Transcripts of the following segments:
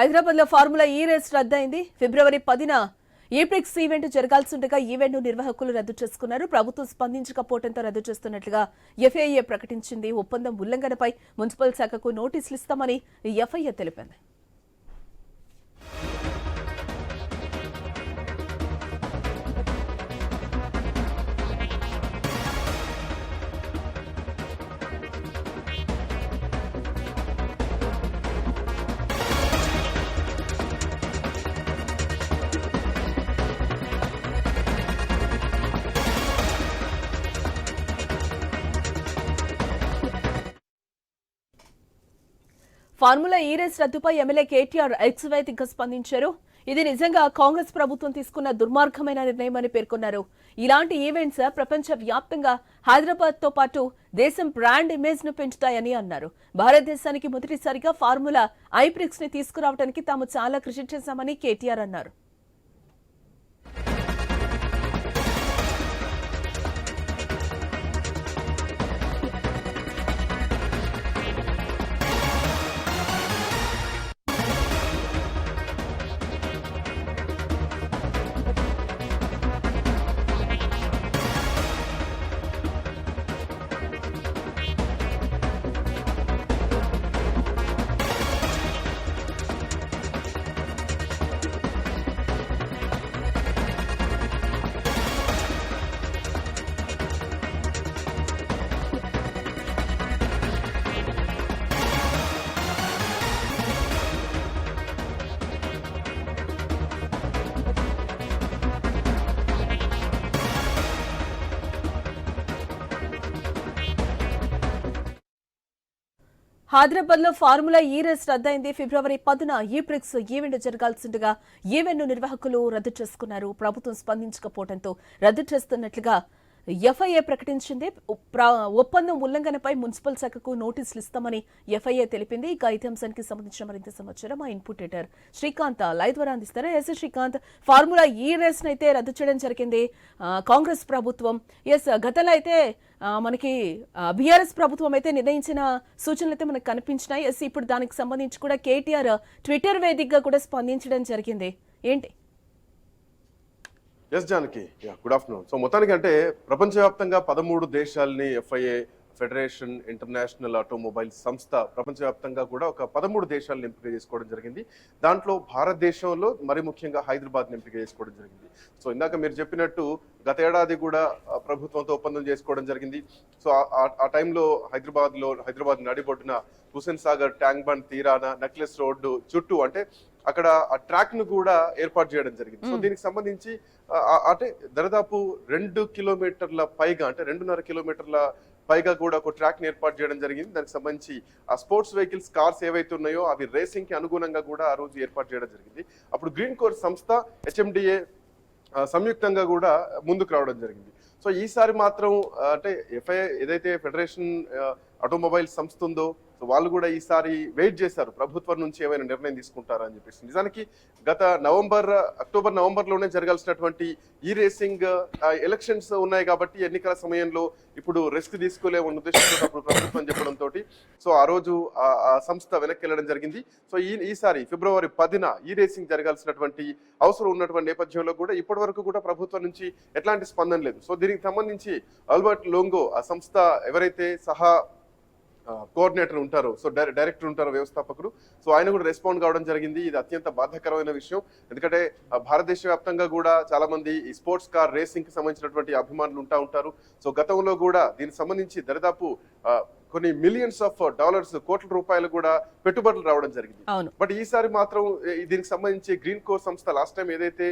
హైదరాబాద్లో formula E race రద్దయింది. ఫిబ్రవరి పదిన ఏప్రిక్స్ event జరగాల్సిండగా ఈవెంట్ను నిర్వాహకులు రద్దు చేసుకున్నారు. ప్రభుత్వం స్పందించకపోవడంతో రద్దు చేస్తున్నట్లుగా ఎఫ్ఐఏ ప్రకటించింది. ఒప్పందం ఉల్లంఘనపై మున్సిపల్ శాఖకు నోటీసులు ఇస్తామని ఎఫ్ఐఏ తెలిపింది. ఫార్ములా ఈ రేస్ రద్దుపై ఎమ్మెల్యే కేటీఆర్ ఎక్స్వైతిగా స్పందించారు. ఇది నిజంగా కాంగ్రెస్ ప్రభుత్వం తీసుకున్న దుర్మార్గమైన నిర్ణయమని పేర్కొన్నారు. ఇలాంటి ఈవెంట్స్ ప్రపంచ వ్యాప్తంగా హైదరాబాద్తో పాటు దేశం బ్రాండ్ ఇమేజ్ను పెంచుతాయని అన్నారు. భారతదేశానికి మొదటిసారిగా ఫార్ములా ఐప్రిక్స్ని తీసుకురావడానికి తాము చాలా కృషి చేశామని కేటీఆర్ అన్నారు. హైదరాబాద్లో ఫార్ములా ఈ రేస్ రద్దయింది. ఫిబ్రవరి పదున ఈ ప్రిక్స్ ఈవెంట్ జరగాల్సిండగా ఈవెంట్ను నిర్వాహకులు రద్దు చేసుకున్నారు. ప్రభుత్వం స్పందించకపోవడంతో రద్దు చేస్తున్నట్లుగా ఎఫ్ఐఏ ప్రకటించింది. ఒప్పందం ఉల్లంఘనపై మున్సిపల్ శాఖకు నోటీసులు ఇస్తామని ఎఫ్ఐఏ తెలిపింది. ఇక ఇదే అంశానికి సంబంధించిన మరింత సమాచారం మా ఇన్పుట్ ఎడిటర్ శ్రీకాంత్ లైవ్ ద్వారా అందిస్తారు. S Srikanth formula E race అయితే రద్దు చేయడం జరిగింది. కాంగ్రెస్ ప్రభుత్వం. ఎస్ గతంలో అయితే మనకి బీఆర్ఎస్ ప్రభుత్వం అయితే నిర్ణయించిన సూచనలు అయితే మనకు కనిపించినాయి. ఎస్ ఇప్పుడు దానికి సంబంధించి కూడా కేటీఆర్ ట్విట్టర్ వేదికగా కూడా స్పందించడం జరిగింది. ఏంటి? S Janaki yeah good afternoon so మొత్తానికి అంటే ప్రపంచవ్యాప్తంగా పదమూడు దేశాలని ఎఫ్ఐఏ ఫెడరేషన్ ఇంటర్నేషనల్ ఆటోమొబైల్ సంస్థ ప్రపంచవ్యాప్తంగా కూడా ఒక పదమూడు దేశాలను ఎంపిక చేసుకోవడం జరిగింది. దాంట్లో భారతదేశంలో మరి ముఖ్యంగా హైదరాబాద్ ఎంపిక చేసుకోవడం జరిగింది. సో ఇందాక మీరు చెప్పినట్టు గత ఏడాది కూడా ప్రభుత్వంతో ఒప్పందం చేసుకోవడం జరిగింది. సో ఆ- టైంలో హైదరాబాద్లో హైదరాబాద్ నడిబొడ్డున హుసేన్ సాగర్ ట్యాంక్ బండ్ తీరాన నెక్లెస్ రోడ్డు చుట్టూ అంటే అక్కడ ఆ ట్రాక్ను కూడా ఏర్పాటు చేయడం జరిగింది. సో దీనికి సంబంధించి అంటే దరిదాపు రెండు కిలోమీటర్ల పైగా అంటే రెండున్నర కిలోమీటర్ల పైగా కూడా ఒక ట్రాక్ని ఏర్పాటు చేయడం జరిగింది. దానికి సంబంధించి ఆ స్పోర్ట్స్ వెహికల్స్ కార్స్ ఏవైతే ఉన్నాయో అవి రేసింగ్కి అనుగుణంగా కూడా ఆ రోజు ఏర్పాటు చేయడం జరిగింది. అప్పుడు గ్రీన్ కోర్ సంస్థ హెచ్ఎండిఏ సంయుక్తంగా కూడా ముందుకు రావడం జరిగింది. సో ఈసారి మాత్రం అంటే ఎఫ్ఐ ఏదైతే ఫెడరేషన్ ఆటోమొబైల్ సంస్థ ఉందో సో వాళ్ళు కూడా ఈసారి వెయిట్ చేశారు. ప్రభుత్వం నుంచి ఏమైనా నిర్ణయం తీసుకుంటారా అని చెప్పేసి. నిజానికి గత నవంబర్ అక్టోబర్ నవంబర్లోనే జరగాల్సినటువంటి ఈ రేసింగ్ ఎలక్షన్స్ ఉన్నాయి కాబట్టి ఎన్నికల సమయంలో ఇప్పుడు రిస్క్ తీసుకోలేము ఉద్దేశంతో అప్పుడు ప్రభుత్వం చెప్పడంతో సో ఆ రోజు ఆ- ఆ సంస్థ వెనక్కి వెళ్ళడం జరిగింది. సో ఈ ఈసారి ఫిబ్రవరి పదిన ఈ రేసింగ్ జరగాల్సినటువంటి అవసరం ఉన్నటువంటి నేపథ్యంలో కూడా ఇప్పటి వరకు కూడా ప్రభుత్వం నుంచి ఎట్లాంటి స్పందన లేదు. సో దీనికి సంబంధించి ఆల్బర్ట్ లోంగో ఆ సంస్థ ఎవరైతే సహా కోఆర్డినేటర్ ఉంటారు. సో డైరెక్టర్ ఉంటారు వ్యవస్థాపకుడు సో ఆయన కూడా రెస్పాండ్ కావడం జరిగింది. ఇది అత్యంత బాధాకరమైన విషయం. ఎందుకంటే భారతదేశ వ్యాప్తంగా కూడా చాలా మంది ఈ స్పోర్ట్స్ కార్ రేసింగ్కి సంబంధించినటువంటి అభిమానులు ఉంటా ఉంటారు. సో గతంలో కూడా దీనికి సంబంధించి దరిదాపు కొన్ని మిలియన్స్ ఆఫ్ డాలర్స్ కోట్ల రూపాయలు కూడా పెట్టుబడులు రావడం జరిగింది. బట్ ఈసారి మాత్రం దీనికి సంబంధించి గ్రీన్ కోర్ సంస్థ లాస్ట్ టైం ఏదైతే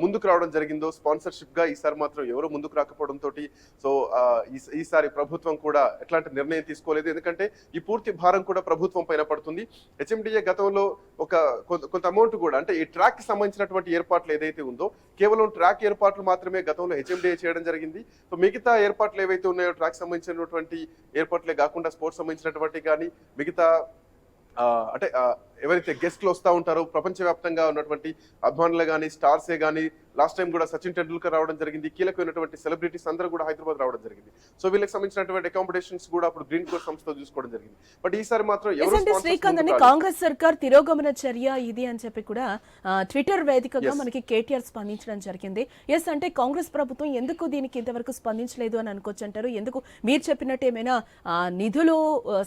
ముందుకు రావడం జరిగిందో స్పాన్సర్షిప్గా ఈసారి మాత్రం ఎవరు ముందుకు రాకపోవడం తోటి సో ఈసారి ప్రభుత్వం కూడా ఎట్లాంటి నిర్ణయం తీసుకోలేదు. ఎందుకంటే ఈ పూర్తి భారం కూడా ప్రభుత్వం పైన పడుతుంది. హెచ్ఎండిఏ గతంలో ఒక కొంత కొంత అమౌంట్ కూడా అంటే ఈ ట్రాక్కి సంబంధించినటువంటి ఏర్పాట్లు ఏదైతే ఉందో కేవలం ట్రాక్ ఏర్పాట్లు మాత్రమే గతంలో హెచ్ఎండిఏ చేయడం జరిగింది. సో మిగతా ఏర్పాట్లు ఏవైతే ఉన్నాయో ట్రాక్ సంబంధించినటువంటి ఏర్పాట్లే కాకుండా స్పోర్ట్స్ సంబంధించినటువంటి కానీ మిగతా ఆ, అంటే ఎవరైతే గెస్ట్లు వస్తూ ఉంటారో ప్రపంచవ్యాప్తంగా ఉన్నటువంటి అభిమానులు కానీ స్టార్సే కానీ లాస్ట్ టైం కూడా సచిన్ టెండూల్కర్ రావడం జరిగింది కీలకమైనటువంటి సెలబ్రిటీస్ అందరూ కూడా హైదరాబాద్ రావడం జరిగింది. సో వీళ్ళకి సంబంధించినటువంటి అకామిడేషన్స్ కూడా అప్పుడు గ్రీన్ కోర్ సంస్థ చూసుకోవడం జరిగింది. బట్ ఈసారి మాత్రం ఎవరు శ్రీకాంత్. కాంగ్రెస్ సర్కార్ తిరోగమన చర్య ఇది అని చెప్పి కూడా ట్విట్టర్ వేదికగా మనకి కేటీఆర్ స్పందించడం జరిగింది. ఎస్ అంటే కాంగ్రెస్ ప్రభుత్వం ఎందుకు దీనికి ఇంతవరకు స్పందించలేదు అని అనుకోవచ్చు అంటారు? ఎందుకు మీరు చెప్పినట్టు ఏమైనా నిధులు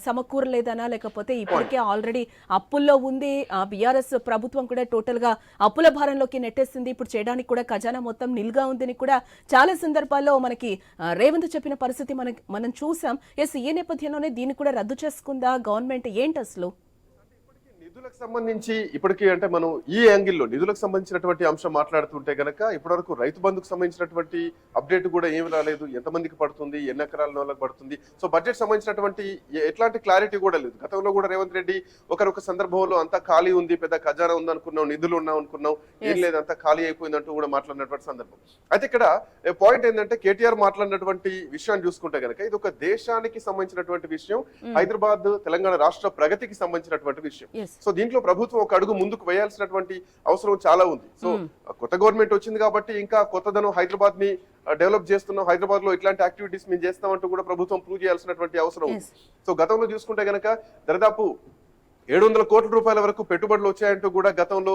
సమకూరలేదనా? లేకపోతే ఇప్పటికే ఆల్రెడీ అప్పుల్లో ఉంది. బీఆర్ఎస్ ప్రభుత్వం కూడా టోటల్గా అప్పుల భారంలోకి నెట్టేసింది. ఇప్పుడు చేయడానికి కూడా ఖజానా మొత్తం నిల్గా ఉందని కూడా చాలా సందర్భాల్లో మనకి రేవంత్ చెప్పిన పరిస్థితి మనం మనం చూసాం. ఎస్ ఈ నేపథ్యంలోనే దీన్ని కూడా రద్దు చేసుకుందా? గవర్నమెంట్ ఏంటి అసలు? నిధులకు సంబంధించి ఇప్పటికీ అంటే మనం ఈ యాంగిల్లో నిధులకు సంబంధించినటువంటి అంశం మాట్లాడుతుంటే గనక ఇప్పటివరకు రైతు బంధుకు సంబంధించినటువంటి అప్డేట్ కూడా ఏమి రాలేదు. ఎంతమందికి పడుతుంది? ఎన్ని ఎకరాల వాళ్ళకి పడుతుంది? సో బడ్జెట్ సంబంధించినటువంటి ఎట్లాంటి క్లారిటీ కూడా లేదు. గతంలో కూడా రేవంత్ రెడ్డి ఒకరొక సందర్భంలో అంతా ఖాళీ ఉంది పెద్ద ఖజానా ఉంది అనుకున్నాం నిధులు ఉన్నాం అనుకున్నాం ఏం లేదు అంతా ఖాళీ అయిపోయింది అంటూ కూడా మాట్లాడినటువంటి సందర్భం. అయితే ఇక్కడ పాయింట్ ఏంటంటే కేటీఆర్ మాట్లాడినటువంటి విషయాన్ని చూసుకుంటే గనక ఇది ఒక దేశానికి సంబంధించినటువంటి విషయం హైదరాబాద్ తెలంగాణ రాష్ట్ర ప్రగతికి సంబంధించినటువంటి విషయం. సో దీంట్లో ప్రభుత్వం ఒక అడుగు ముందుకు వేయాల్సినటువంటి అవసరం చాలా ఉంది. సో కొత్త గవర్నమెంట్ వచ్చింది కాబట్టి ఇంకా కొత్తదనం హైదరాబాద్ని డెవలప్ చేస్తున్నాం. హైదరాబాద్లో ఇట్లాంటి యాక్టివిటీస్ మేము చేస్తామంటూ కూడా ప్రభుత్వం ప్రూవ్ చేయాల్సినటువంటి అవసరం ఉంది. సో గతంలో చూసుకుంటే గనక దాదాపు ఏడు వందల కోట్ల రూపాయల వరకు పెట్టుబడులు వచ్చాయంటూ కూడా గతంలో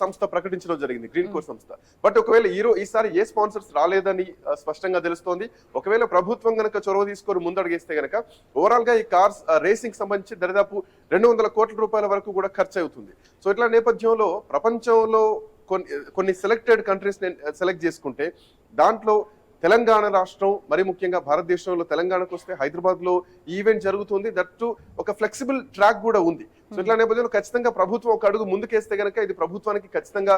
సంస్థ ప్రకటించడం జరిగింది గ్రీన్ కోర్ సంస్థ. బట్ ఒకవేళ ఈ ఈసారి ఏ స్పాన్సర్స్ రాలేదని స్పష్టంగా తెలుస్తోంది. ఒకవేళ ప్రభుత్వం గనక చొరవ తీసుకొని ముందడుగేస్తే గనక ఓవరాల్గా ఈ కార్స్ రేసింగ్ సంబంధించి దరిదాపు రెండు వందల కోట్ల రూపాయల వరకు కూడా ఖర్చు అవుతుంది సో ఇట్లా నేపథ్యంలో ప్రపంచంలో కొన్ని కొన్ని సెలెక్టెడ్ కంట్రీస్ సెలెక్ట్ చేసుకుంటే దాంట్లో తెలంగాణ రాష్ట్రం మరి ముఖ్యంగా భారతదేశంలో తెలంగాణకు వస్తే హైదరాబాద్లో ఈ ఈవెంట్ జరుగుతుంది. దట్టు ఒక ఫ్లెక్సిబుల్ ట్రాక్ కూడా ఉంది. సో ఇట్లా నేపథ్యంలో ఖచ్చితంగా ప్రభుత్వం ఒక అడుగు ముందుకేస్తే గనక ఇది ప్రభుత్వానికి ఖచ్చితంగా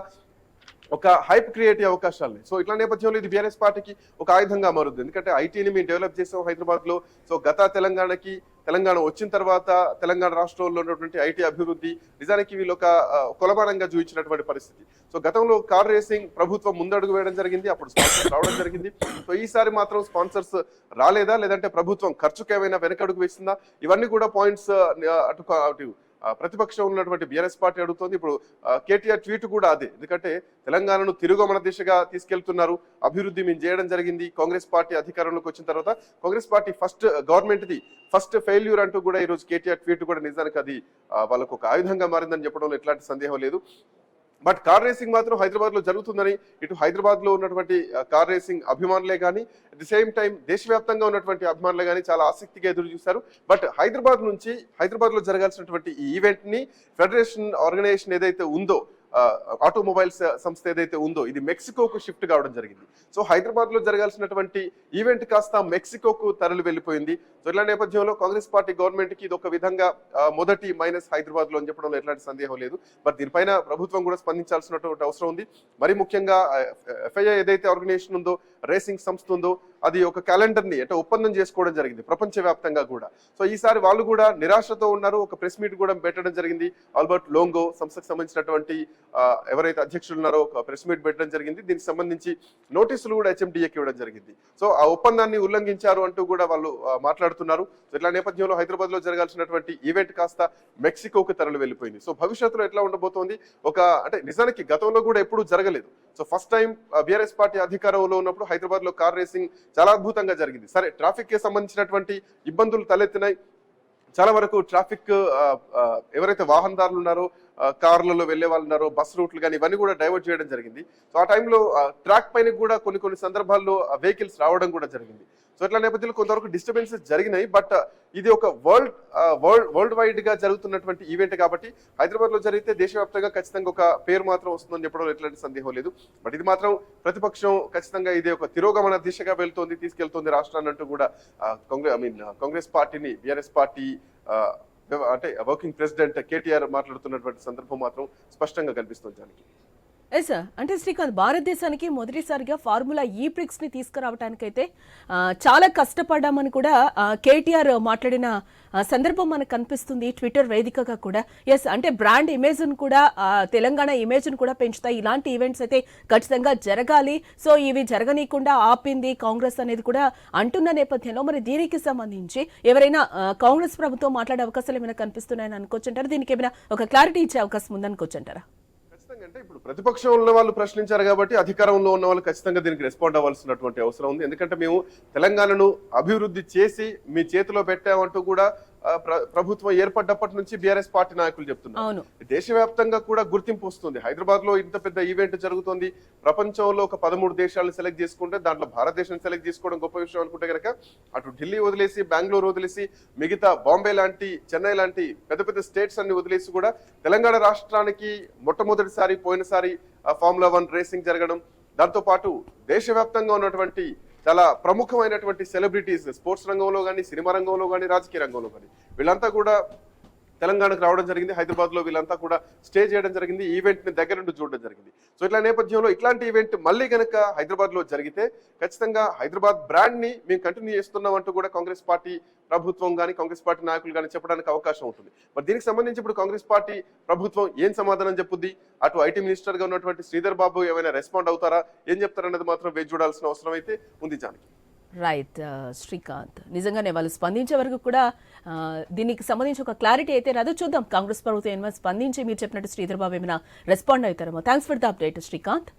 ఒక హైప్ క్రియేట్ అయ్యే అవకాశాలు సో ఇట్లా నేపథ్యంలో ఇది బీఆర్ఎస్ పార్టీకి ఒక ఆయుధంగా మారుతుంది ఎందుకంటే ఐటీని మేము డెవలప్ చేసాం హైదరాబాద్లో సో గత తెలంగాణకి తెలంగాణ వచ్చిన తర్వాత తెలంగాణ రాష్ట్రంలో ఉన్నటువంటి ఐటీ అభివృద్ధి నిజానికి వీళ్ళు ఒక కొలమానంగా చూపించినటువంటి పరిస్థితి. సో గతంలో కార్ రేసింగ్ ప్రభుత్వం ముందడుగు వేయడం జరిగింది. అప్పుడు స్పాన్సర్స్ రావడం జరిగింది. సో ఈసారి మాత్రం స్పాన్సర్స్ రాలేదా? లేదంటే ప్రభుత్వం ఖర్చుకేమైనా వెనకడుగు వేసిందా? ఇవన్నీ కూడా పాయింట్స్ అటు అటు ప్రతిపక్షం ఉన్నటువంటి బీఆర్ఎస్ పార్టీ అడుగుతోంది. ఇప్పుడు కేటీఆర్ ట్వీట్ కూడా అదే. ఎందుకంటే తెలంగాణను తిరుగమన దిశగా తీసుకెళ్తున్నారు. అభివృద్ధి మేము చేయడం జరిగింది. కాంగ్రెస్ పార్టీ అధికారంలోకి వచ్చిన తర్వాత Congress party first government the first failure అంటూ కూడా ఈ రోజు కేటీఆర్ ట్వీట్ కూడా నిజానికి అది వాళ్ళకు ఒక ఆయుధంగా మారిందని చెప్పడంలో ఎట్లాంటి సందేహం లేదు. బట్ కార్ రేసింగ్ మాత్రం హైదరాబాద్లో జరుగుతుందని ఇటు హైదరాబాద్లో ఉన్నటువంటి కార్ రేసింగ్ అభిమానులే కానీ అట్ ది సేమ్ టైం దేశవ్యాప్తంగా ఉన్నటువంటి అభిమానులే కానీ చాలా ఆసక్తిగా ఎదురు చూశారు. బట్ హైదరాబాద్ నుంచి హైదరాబాద్లో జరగాల్సినటువంటి ఈ ఈవెంట్ని ఫెడరేషన్ ఆర్గనైజేషన్ ఏదైతే ఉందో ఆటోమొబైల్స్ సంస్థ ఏదైతే ఉందో ఇది మెక్సికోకు షిఫ్ట్ కావడం జరిగింది. సో హైదరాబాద్లో జరగాల్సినటువంటి ఈవెంట్ కాస్త మెక్సికోకు తరలి వెళ్ళిపోయింది. సో ఇలాంటి నేపథ్యంలో కాంగ్రెస్ పార్టీ గవర్నమెంట్కి ఇది ఒక విధంగా మొదటి మైనస్ హైదరాబాద్లో అని చెప్పడంలో ఎట్లాంటి సందేహం లేదు. బట్ దీనిపైన ప్రభుత్వం కూడా స్పందించాల్సినటువంటి అవసరం ఉంది. మరి ముఖ్యంగా ఎఫ్ఐఐ ఏదైతే ఆర్గనైజేషన్ ఉందో రేసింగ్ సంస్థ ఉందో అది ఒక క్యాలెండర్ని అంటే ఒప్పందం చేసుకోవడం జరిగింది ప్రపంచవ్యాప్తంగా కూడా. సో ఈసారి వాళ్ళు కూడా నిరాశతో ఉన్నారు. ఒక ప్రెస్ మీట్ కూడా పెట్టడం జరిగింది. ఆల్బర్ట్ లోంగో సంస్థకు సంబంధించినటువంటి ఎవరైతే అధ్యక్షులు ఉన్నారో ఒక ప్రెస్ మీట్ పెట్టడం జరిగింది. దీనికి సంబంధించి నోటీసులు కూడా హెచ్ఎండిఏకి ఇవ్వడం జరిగింది. సో ఆ ఒప్పందాన్ని ఉల్లంఘించారు అంటూ కూడా వాళ్ళు మాట్లాడుతున్నారు. ఇట్లా నేపథ్యంలో హైదరాబాద్లో జరగాల్సినటువంటి ఈవెంట్ కాస్త మెక్సికోకి తరలి వెళ్ళిపోయింది. సో భవిష్యత్తులో ఎట్లా ఉండబోతోంది? ఒక అంటే నిజానికి గతంలో కూడా ఎప్పుడూ జరగలేదు. So first time BRS party అధికారంలో ఉన్నప్పుడు హైదరాబాద్లో కార్ రేసింగ్ చాలా అద్భుతంగా జరిగింది. సరే ట్రాఫిక్కి సంబంధించినటువంటి ఇబ్బందులు తలెత్తినాయి. చాలా వరకు ట్రాఫిక్ uh, uh, ఎవరైతే వాహనదారులు ఉన్నారో uh, కార్లలో వెళ్ళే వాళ్ళు ఉన్నారో బస్ రూట్లు కానీ ఇవన్నీ కూడా డైవర్ట్ చేయడం జరిగింది. సో ఆ టైంలో ట్రాక్ పైన కూడా కొన్ని కొన్ని సందర్భాల్లో వెహికల్స్ రావడం కూడా జరిగింది. సో ఇట్లా నేపథ్యంలో కొంతవరకు డిస్టర్బెన్సెస్ జరిగినాయి. బట్ uh, ఇది ఒక వరల్డ్ వరల్డ్ వరల్డ్ వైడ్గా జరుగుతున్నటువంటి ఈవెంట్ కాబట్టి హైదరాబాద్లో జరిగితే దేశవ్యాప్తంగా ఖచ్చితంగా ఒక పేరు మాత్రం వస్తుందని చెప్పడం ఎట్లాంటి సందేహం లేదు. బట్ ఇది మాత్రం ప్రతిపక్షం ఖచ్చితంగా ఇది ఒక తిరోగమన దిశగా వెళ్తోంది తీసుకెళ్తోంది రాష్ట్రాన్ని అంటూ కూడా కాంగ్రెస్ ఐ మీన్ కాంగ్రెస్ పార్టీని బీఆర్ఎస్ పార్టీ అంటే వర్కింగ్ ప్రెసిడెంట్ కేటీఆర్ మాట్లాడుతున్నటువంటి సందర్భం మాత్రం స్పష్టంగా కనిపిస్తుంది దానికి. ఎస్ సార్ అంటే శ్రీకాంత్ భారతదేశానికి మొదటిసారిగా ఫార్ములా ఈ ప్రిక్స్ని తీసుకురావడానికైతే చాలా కష్టపడ్డామని కూడా కేటీఆర్ మాట్లాడిన సందర్భం మనకు కనిపిస్తుంది ట్విట్టర్ వేదికగా కూడా. ఎస్ అంటే బ్రాండ్ ఇమేజ్ కూడా తెలంగాణ ఇమేజ్ కూడా పెంచుతాయి. ఇలాంటి ఈవెంట్స్ అయితే ఖచ్చితంగా జరగాలి. సో ఇవి జరగనీయకుండా ఆపింది కాంగ్రెస్ అనేది కూడా అంటున్న నేపథ్యంలో. మరి దీనికి సంబంధించి ఎవరైనా కాంగ్రెస్ ప్రభుత్వం మాట్లాడే అవకాశాలు ఏమైనా కనిపిస్తున్నాయని అనుకోవచ్చంటారా? దీనికి ఏమైనా ఒక క్లారిటీ ఇచ్చే అవకాశం ఉందనుకోవచ్చంటారా? అంటే ఇప్పుడు ప్రతిపక్షంలో ఉన్న వాళ్ళు ప్రశ్నించారు కాబట్టి అధికారంలో ఉన్న వాళ్ళు ఖచ్చితంగా దీనికి రెస్పాండ్ అవ్వాల్సినటువంటి అవసరం ఉంది. ఎందుకంటే మేము తెలంగాణను అభివృద్ధి చేసి మీ చేతిలో పెట్టామంటూ కూడా ప్రభుత్వం ఏర్పడ్డప్పటి నుంచి బీఆర్ఎస్ పార్టీ నాయకులు చెప్తున్నారు. దేశవ్యాప్తంగా కూడా గుర్తింపు వస్తుంది. హైదరాబాద్లో ఇంత పెద్ద ఈవెంట్ జరుగుతుంది. ప్రపంచంలో ఒక పదమూడు దేశాలను సెలెక్ట్ చేసుకుంటే దాంట్లో భారతదేశం సెలెక్ట్ చేసుకోవడం గొప్ప విషయం అనుకుంటే కనుక అటు ఢిల్లీ వదిలేసి బెంగళూరు వదిలేసి మిగతా బాంబే లాంటి చెన్నై లాంటి పెద్ద పెద్ద స్టేట్స్ అన్ని వదిలేసి కూడా తెలంగాణ రాష్ట్రానికి మొట్టమొదటిసారి పోయినసారి ఫార్ములా వన్ రేసింగ్ జరగడం దాంతో పాటు దేశవ్యాప్తంగా ఉన్నటువంటి చాలా ప్రముఖమైనటువంటి సెలబ్రిటీస్ స్పోర్ట్స్ రంగంలో కానీ సినిమా రంగంలో కానీ రాజకీయ రంగంలో కానీ వీళ్ళంతా కూడా తెలంగాణకు రావడం జరిగింది. హైదరాబాద్లో వీళ్ళంతా కూడా స్టే చేయడం జరిగింది. ఈవెంట్ని దగ్గర నుండి చూడడం జరిగింది. సో ఇట్లా నేపథ్యంలో ఇట్లాంటి ఈవెంట్ మళ్ళీ గనక హైదరాబాద్లో జరిగితే ఖచ్చితంగా హైదరాబాద్ బ్రాండ్ని మేము కంటిన్యూ చేస్తున్నాం అంటూ కూడా కాంగ్రెస్ పార్టీ ప్రభుత్వం కానీ కాంగ్రెస్ పార్టీ నాయకులు కానీ చెప్పడానికి అవకాశం ఉంటుంది. మరి దీనికి సంబంధించి ఇప్పుడు కాంగ్రెస్ పార్టీ ప్రభుత్వం ఏం సమాధానం చెప్పుద్ది? అటు ఐటీ మినిస్టర్గా ఉన్నటువంటి శ్రీధర్ బాబు ఏమైనా రెస్పాండ్ అవుతారా? ఏం చెప్తారన్నది మాత్రం వేచి చూడాల్సిన అవసరం అయితే ఉంది జానకి. రైట్ శ్రీకాంత్ uh, నిజంగానే వాళ్ళు స్పందించే వరకు కూడా దీనికి సంబంధించి ఒక క్లారిటీ అయితే రాదు. చూద్దాం కాంగ్రెస్ ప్రభుత్వం ఏమైనా స్పందించి మీరు చెప్పినట్టు శ్రీధర్ బాబు ఏమైనా respond అవుతారేమో. Thanks for the update Srikanth